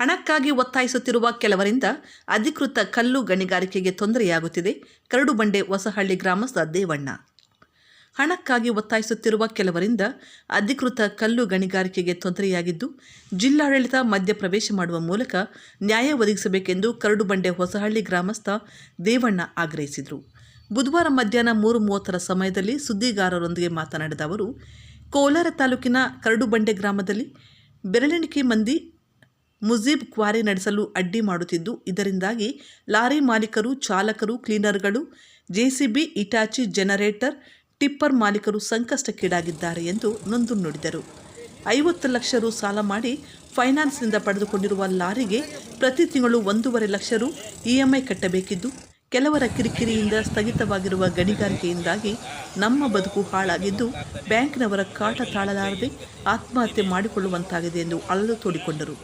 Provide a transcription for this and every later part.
ಹಣಕ್ಕಾಗಿ ಒತ್ತಾಯಿಸುತ್ತಿರುವ ಕೆಲವರಿಂದ ಅಧಿಕೃತ ಕಲ್ಲು ಗಣಿಗಾರಿಕೆಗೆ ತೊಂದರೆಯಾಗುತ್ತಿದೆ. ಕರಡುಬಂಡೆ ಹೊಸಹಳ್ಳಿ ಗ್ರಾಮಸ್ಥ ದೇವಣ್ಣ. ಹಣಕ್ಕಾಗಿ ಒತ್ತಾಯಿಸುತ್ತಿರುವ ಕೆಲವರಿಂದ ಅಧಿಕೃತ ಕಲ್ಲು ಗಣಿಗಾರಿಕೆಗೆ ತೊಂದರೆಯಾಗಿದ್ದು, ಜಿಲ್ಲಾಡಳಿತ ಮಧ್ಯಪ್ರವೇಶ ಮಾಡುವ ಮೂಲಕ ನ್ಯಾಯ ಒದಗಿಸಬೇಕೆಂದು ಕರಡುಬಂಡೆ ಹೊಸಹಳ್ಳಿ ಗ್ರಾಮಸ್ಥ ದೇವಣ್ಣ ಆಗ್ರಹಿಸಿದರು. ಬುಧವಾರ ಮಧ್ಯಾಹ್ನ ಮೂರು ಮೂವತ್ತರ ಸಮಯದಲ್ಲಿ ಸುದ್ದಿಗಾರರೊಂದಿಗೆ ಮಾತನಾಡಿದ ಅವರು, ಕೋಲಾರ ತಾಲೂಕಿನ ಕರಡುಬಂಡೆ ಗ್ರಾಮದಲ್ಲಿ ಬೆರಳೆಣಿಕೆ ಮಂದಿ ಮುಜೀಬ್ ಕ್ವಾರಿ ನಡೆಸಲು ಅಡ್ಡಿ ಮಾಡುತ್ತಿದ್ದು, ಇದರಿಂದಾಗಿ ಲಾರಿ ಮಾಲೀಕರು, ಚಾಲಕರು, ಕ್ಲೀನರ್ಗಳು, ಜೆಸಿಬಿ, ಇಟಾಚಿ ಜನರೇಟರ್, ಟಿಪ್ಪರ್ ಮಾಲೀಕರು ಸಂಕಷ್ಟಕ್ಕೀಡಾಗಿದ್ದಾರೆ ಎಂದು ನೊಂದು ನುಡಿದರು. ಐವತ್ತು ಲಕ್ಷ ರು ಸಾಲ ಮಾಡಿ ಫೈನಾನ್ಸ್ನಿಂದ ಪಡೆದುಕೊಂಡಿರುವ ಲಾರಿಗೆ ಪ್ರತಿ ತಿಂಗಳು ಒಂದೂವರೆ ಲಕ್ಷ ರು ಇಎಂಐ ಕಟ್ಟಬೇಕಿದ್ದು, ಕೆಲವರ ಕಿರಿಕಿರಿಯಿಂದ ಸ್ಥಗಿತವಾಗಿರುವ ಗಣಿಗಾರಿಕೆಯಿಂದಾಗಿ ನಮ್ಮ ಬದುಕು ಹಾಳಾಗಿದ್ದು, ಬ್ಯಾಂಕ್ನವರ ಕಾಟ ತಾಳಲಾರದೆ ಆತ್ಮಹತ್ಯೆ ಮಾಡಿಕೊಳ್ಳುವಂತಾಗಿದೆ ಎಂದು ಅಳಲು ತೋಡಿಕೊಂಡರು.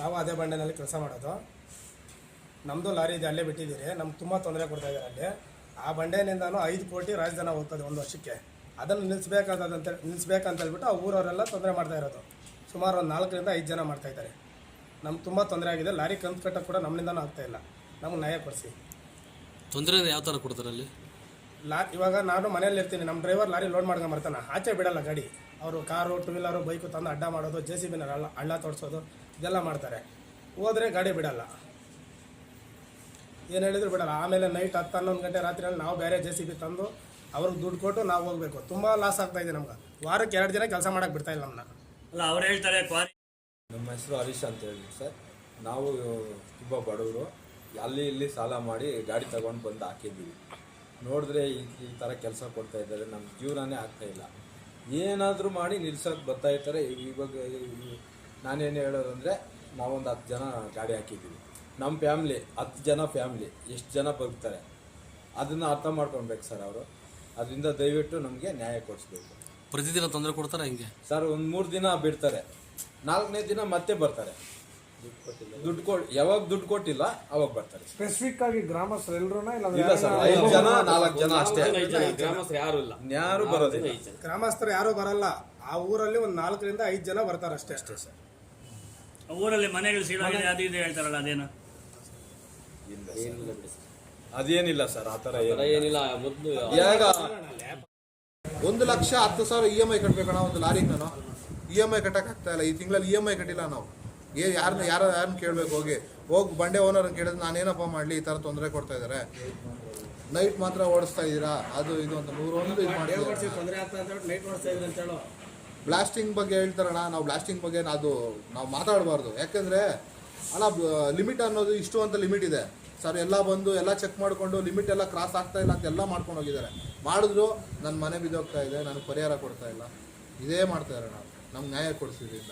ನಾವು ಅದೇ ಬಂಡೆನಲ್ಲಿ ಕೆಲಸ ಮಾಡೋದು. ನಮ್ಮದು ಲಾರಿ ಇದೆ, ಅಲ್ಲೇ ಬಿಟ್ಟಿದ್ದೀರಿ. ನಮ್ಗೆ ತುಂಬ ತೊಂದರೆ ಕೊಡ್ತಾ ಇದ್ದಾರೆ ಅಲ್ಲಿ. ಆ ಬಂಡೆನಿಂದನೂ ಐದು ಕೋಟಿ ರಾಜಧಾನ ಹೋಗ್ತದೆ ಒಂದು ವರ್ಷಕ್ಕೆ. ಅದನ್ನು ನಿಲ್ಲಿಸ್ಬೇಕಾದಂತ ನಿಲ್ಲಿಸ್ಬೇಕಂತ ಹೇಳ್ಬಿಟ್ಟು ಆ ಊರವರೆಲ್ಲ ತೊಂದರೆ ಮಾಡ್ತಾ ಇರೋದು. ಸುಮಾರು ಒಂದು ನಾಲ್ಕರಿಂದ ಐದು ಜನ ಮಾಡ್ತಾ ಇದ್ದಾರೆ. ನಮ್ಗೆ ತುಂಬ ತೊಂದರೆ ಆಗಿದೆ. ಲಾರಿ ಕಂತು ಕಟ್ಟೋಕೆ ಕೂಡ ನಮ್ಮಿಂದನೂ ಆಗ್ತಾಯಿಲ್ಲ ನಮ್ಗೆ ನ್ಯಾಯ ಕೊಡಿಸಿ. ತೊಂದರೆ ಯಾವ ಥರ ಕೊಡ್ತಾರೆ ಅಲ್ಲಿ? ಲಾ ಇವಾಗ ನಾನು ಮನೇಲಿ ಇರ್ತೀನಿ ನಮ್ಮ ಡ್ರೈವರ್ ಲಾರಿ ಲೋಡ್ ಮಾಡ್ಕೊಂಡು ಬರ್ತಾನೆ. ಆಚೆ ಬಿಡಲ್ಲ ಗಾಡಿ. ಅವರು ಕಾರು ಟೂ ವೀಲರು ಬೈಕು ತಂದು ಅಡ್ಡ ಮಾಡೋದು ಜೆ ಸಿ ಬಿನ ಹಳ್ಳ ಹಳ್ಳ ತೋರಿಸೋದು ಇದೆಲ್ಲ ಮಾಡ್ತಾರೆ. ಹೋದರೆ ಗಾಡಿ ಬಿಡಲ್ಲ. ಏನು ಹೇಳಿದ್ರು ಬಿಡಲ್ಲ. ಆಮೇಲೆ ನೈಟ್ ಹತ್ತು ಹನ್ನೊಂದು ಗಂಟೆ ರಾತ್ರಿಯಲ್ಲಿ ನಾವು ಬೇರೆ ಜೆ ಸಿ ಬಿ ತಂದು ಅವ್ರಿಗೆ ದುಡ್ಡು ಕೊಟ್ಟು ನಾವು ಹೋಗಬೇಕು. ತುಂಬ ಲಾಸ್ ಆಗ್ತಾ ಇದೆ ನಮ್ಗೆ. ವಾರಕ್ಕೆ ಎರಡು ದಿನ ಕೆಲಸ ಮಾಡಕ್ಕೆ ಬಿಡ್ತಾ ಇಲ್ಲ ನಮ್ಮನ್ನ ಅಲ್ಲ ಅವ್ರು ಹೇಳ್ತಾರೆ ಕ್ವಾರಿ ನಮ್ಮ ಹೆಸರು ಹರೀಶ್ ಅಂತ ಹೇಳಿ ಸರ್. ನಾವು ತುಂಬ ಬಡವರು. ಅಲ್ಲಿ ಇಲ್ಲಿ ಸಾಲ ಮಾಡಿ ಗಾಡಿ ತಗೊಂಡು ಬಂದು ಹಾಕಿದ್ದೀವಿ. ನೋಡಿದ್ರೆ ಈ ಈ ಥರ ಕೆಲಸ ಕೊಡ್ತಾ ಇದ್ದಾರೆ ನಮ್ಮ ಜೀವನನೇ ಆಗ್ತಾ ಇಲ್ಲ. ಏನಾದರೂ ಮಾಡಿ ನಿಲ್ಸೋಕೆ ಬರ್ತಾ ಇರ್ತಾರೆ. ಇವಾಗ ನಾನೇನು ನಾನೇನು ಹೇಳೋದಂದರೆ ನಾವೊಂದು ಹತ್ತು ಜನ ಗಾಡಿ ಹಾಕಿದ್ದೀವಿ. ನಮ್ಮ ಫ್ಯಾಮ್ಲಿ ಹತ್ತು ಜನ ಫ್ಯಾಮ್ಲಿ ಎಷ್ಟು ಜನ ಬದುಕ್ತಾರೆ? ಅದನ್ನು ಅರ್ಥ ಮಾಡ್ಕೊಳ್ಬೇಕು ಸರ್ ಅವರು. ಅದರಿಂದ ದಯವಿಟ್ಟು ನಮಗೆ ನ್ಯಾಯ ಕೊಡಿಸ್ಬೇಕು. ಪ್ರತಿದಿನ ತೊಂದರೆ ಕೊಡ್ತಾರೆ ಹಿಂಗೆ? ಸರ್ ಒಂದು ಮೂರು ದಿನ ಬಿಡ್ತಾರೆ. ನಾಲ್ಕನೇ ದಿನ ಮತ್ತೆ ಬರ್ತಾರೆ. ದುಡ್ಡು ಕೊಡ್ ಯಾವಾಗ ದುಡ್ಡು ಕೊಟ್ಟಿಲ್ಲ ಅವಾಗ ಬರ್ತಾರೆ. ಸ್ಪೆಸಿಫಿಕ್ ಆಗಿ ಗ್ರಾಮಸ್ಥರು ಎಲ್ಲರೂ ಇಲ್ಲ ಸರ್ ಐದು ಜನ ನಾಲ್ಕು ಜನ ಅಷ್ಟೇ. ಗ್ರಾಮಸ್ಥರು ಯಾರು ಇಲ್ಲ. ಯಾರು ಬರೋದಿಲ್ಲ. ಗ್ರಾಮಸ್ಥರು ಯಾರು ಬರಲ್ಲ. ಆ ಊರಲ್ಲಿ ಒಂದು ನಾಲ್ಕರಿಂದ ಐದು ಜನ ಬರ್ತಾರೆ ಅಷ್ಟೇ. ಅಷ್ಟೇ ಸರ್. ಊರಲ್ಲಿ ಮನೆಗಳು ಸೀಳಾಗಿದೆ ಅದು ಇದು ಹೇಳ್ತಾರಲ್ಲ ಅದೇನು? ಅದೇನಿಲ್ಲ ಸರ್ ಆ ಥರ ಏನಿಲ್ಲ. ಮೊದಲು ಯಾವಾಗ? ಒಂದು ಲಕ್ಷ ಹತ್ತು ಸಾವಿರ ಇ ಎಂ ಐ ಕಟ್ಬೇಕಣ್ಣ ಒಂದು ಲಾರಿಗೆ ನಾನು ಇ ಎಂ ಐ ಕಟ್ಟಕ್ಕಾಗ್ತಾ ಇಲ್ಲ. ಈ ತಿಂಗಳಲ್ಲಿ ಇ ಎಂ ಐ ಕಟ್ಟಿಲ್ಲ ನಾವು. ಏ ಯಾರನ್ನ ಯಾರು ಯಾರನ್ನ ಕೇಳಬೇಕು ಹೋಗಿ. ಹೋಗಿ ಬಂಡೆ ಓನರ್ ಕೇಳಿದ್ರೆ ನಾನೇನಪ್ಪ ಮಾಡಲಿ? ಈ ಥರ ತೊಂದರೆ ಕೊಡ್ತಾ ಇದ್ದಾರೆ ನೈಟ್ ಮಾತ್ರ ಓಡಿಸ್ತಾ ಇದ್ದೀರಾ? ಅದು ಇದು ಅಂತ ನೂರೊಂದು ಇದು ಮಾಡಿ ಬ್ಲಾಸ್ಟಿಂಗ್ ಬಗ್ಗೆ ಹೇಳ್ತಾರಣ್ಣ. ನಾವು ಬ್ಲಾಸ್ಟಿಂಗ್ ಬಗ್ಗೆ ಅದು ನಾವು ಮಾತಾಡಬಾರ್ದು. ಯಾಕೆಂದರೆ ಅಲ್ಲ ಲಿಮಿಟ್ ಅನ್ನೋದು ಇಷ್ಟು ಅಂತ ಲಿಮಿಟ್ ಇದೆ. ಸರ್ ಎಲ್ಲ ಬಂದು ಎಲ್ಲ ಚೆಕ್ ಮಾಡಿಕೊಂಡು ಲಿಮಿಟ್ ಎಲ್ಲ ಕ್ರಾಸ್ ಆಗ್ತಾ ಇಲ್ಲ ಅಂತ ಎಲ್ಲ ಮಾಡ್ಕೊಂಡು ಹೋಗಿದ್ದಾರೆ. ಮಾಡಿದ್ರು ನನ್ನ ಮನೆ ಬಿದ್ದೋಗ್ತಾ ಇದೆ ನನಗೆ ಪರಿಹಾರ ಕೊಡ್ತಾ ಇಲ್ಲ. ಇದೇ ಮಾಡ್ತಾ ಇದ್ದಾರೆ ನಾವು ನಮ್ಗೆ ನ್ಯಾಯ ಕೊಡಿಸಿದ್ರಿಂದ.